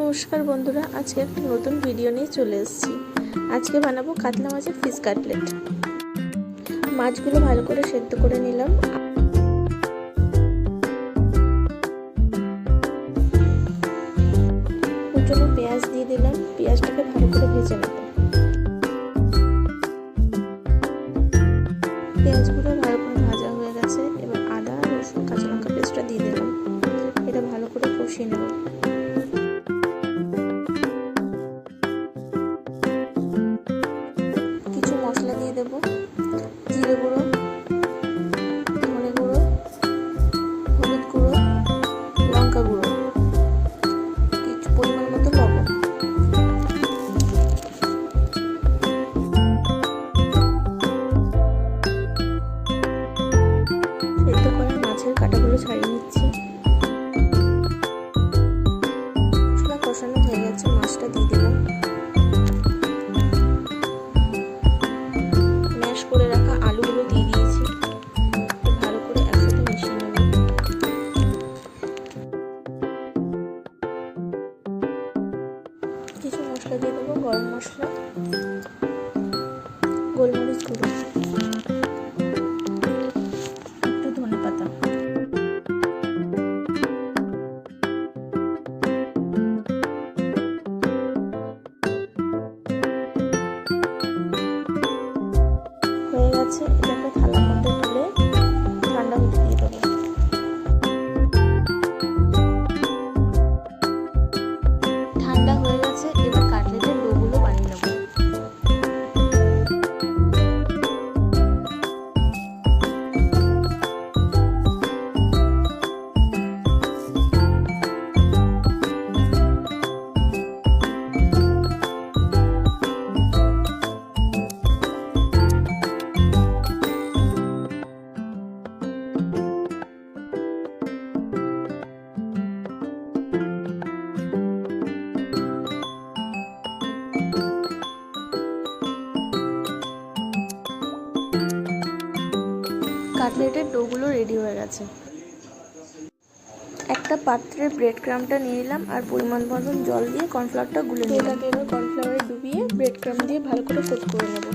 নমস্কার বন্ধুরা, আজকে একটা নতুন ভিডিও নিয়ে চলে এসেছি। আজকে বানাবো কাতলা মাছের ফিশ কাটলেট মাছগুলো ভালো করে সেদ্ধ করে নিলাম। কুচনো পেঁয়াজ দিয়ে দিলাম। পেঁয়াজটাকে ভালো করে ভেজে নেব। পেঁয়াজগুলো ভালো করে ভাজা হয়ে গেছে। এবার আদা, রসুন, কাঁচা লঙ্কা পেস্টটা দিয়ে দিলাম। এটা ভালো করে কষিয়ে নেব। ছাড়িয়ে নিচ্ছি। মশলা কষানো হয়ে গেছে, মাছটা দিয়ে দিলাম ম্যাশ করে রাখা আলুগুলো দিয়ে দিয়েছি। ভালো করে একসাথে কিছু মশলা দিয়ে দেবো, গরম মশলা। হয়ে গেছে এটাকে থালার মধ্যে তুলে কাটলেটের ডোগুলো রেডি হয়ে গেছে। একটা পাত্রে ব্রেড ক্রামটা নিয়ে নিলাম আর পরিমাণ মতন জল দিয়ে কর্নফ্লাওয়ারটা গুলে নিলাম। এটাকে এবার কর্নফ্লাওয়ারে ডুবিয়ে ব্রেড ক্রাম দিয়ে ভালো করে কোট করে নেব।